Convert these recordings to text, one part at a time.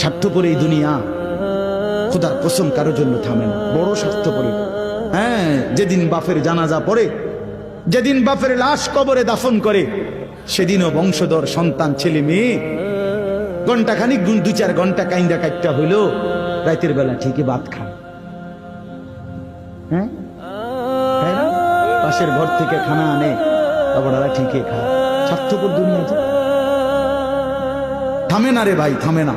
স্বার্থপর এই দুনিয়া। খোদার কসম কারোর জন্য থামে না। বড় স্বার্থপরে হ্যাঁ যেদিন বাপের জানাজা পড়ে, যেদিন বাপের লাশ কবরে দাফন করে, সেদিনও বংশধর, সন্তান, ছেলে, মেয়ে ঘণ্টা খানিক দু চার ঘণ্টা কাইন্দা কাইটটা হইল, রাতের বেলা ঠিকই ভাত খায়। হ্যাঁ? পাশের ঘর থেকে খানা আনে ওরা ঠিকই খায়। স্বার্থপর দুনিয়াতে থামে না রে ভাই, থামে না।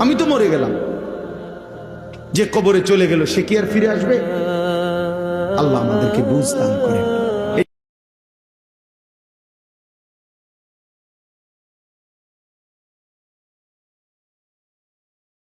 আমি তো মরে গেলাম। যে কবরে চলে গেল, সে কি আর ফিরে আসবে? আল্লাহ আমাদেরকে বুঝ দান করেন।